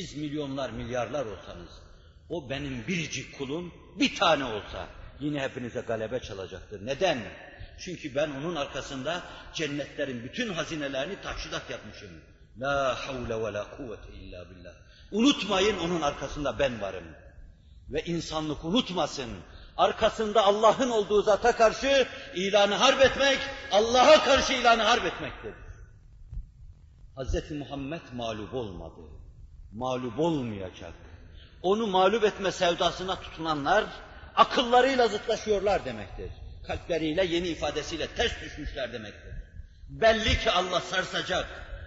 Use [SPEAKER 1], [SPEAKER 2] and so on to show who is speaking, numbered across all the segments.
[SPEAKER 1] Siz milyonlar, milyarlar olsanız, o benim biricik kulum bir tane olsa yine hepinize galebe çalacaktır. Neden? Çünkü ben onun arkasında cennetlerin bütün hazinelerini tahşidat yapmışım. La havle ve la kuvvete illa billah. Unutmayın onun arkasında ben varım. Ve insanlık unutmasın. Arkasında Allah'ın olduğu zata karşı ilanı harp etmek, Allah'a karşı ilanı harp etmektir. Hz. Muhammed mağlup olmadı. Mağlup olmayacak. Onu mağlup etme sevdasına tutunanlar akıllarıyla zıtlaşıyorlar demektir. Kalpleriyle yeni ifadesiyle ters düşmüşler demektir. Belli ki Allah sarsacak,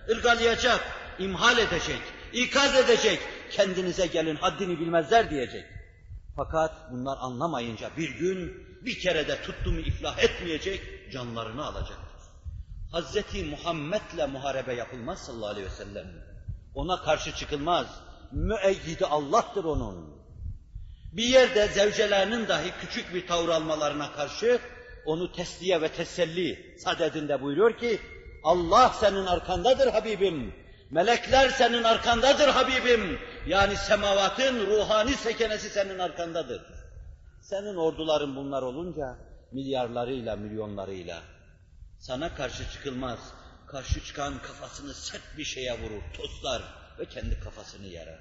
[SPEAKER 1] ırgalayacak, imhal edecek, ikaz edecek, kendinize gelin haddini bilmezler diyecek. Fakat bunlar anlamayınca bir gün bir kere de tuttu mu iflah etmeyecek, canlarını alacaktır. Hazreti Muhammed'le muharebe yapılmaz sallallahu aleyhi ve sellem. Ona karşı çıkılmaz. Müeyyidi Allah'tır onun. Bir yerde zevcelerinin dahi küçük bir tavır almalarına karşı onu tesliye ve teselli sadedinde buyuruyor ki Allah senin arkandadır Habibim. Melekler senin arkandadır Habibim. Yani semavatın ruhani sekenesi senin arkandadır. Senin orduların bunlar olunca milyarlarıyla, milyonlarıyla sana karşı çıkılmaz. Karşı çıkan kafasını sert bir şeye vurur, toslar ve kendi kafasını yarar.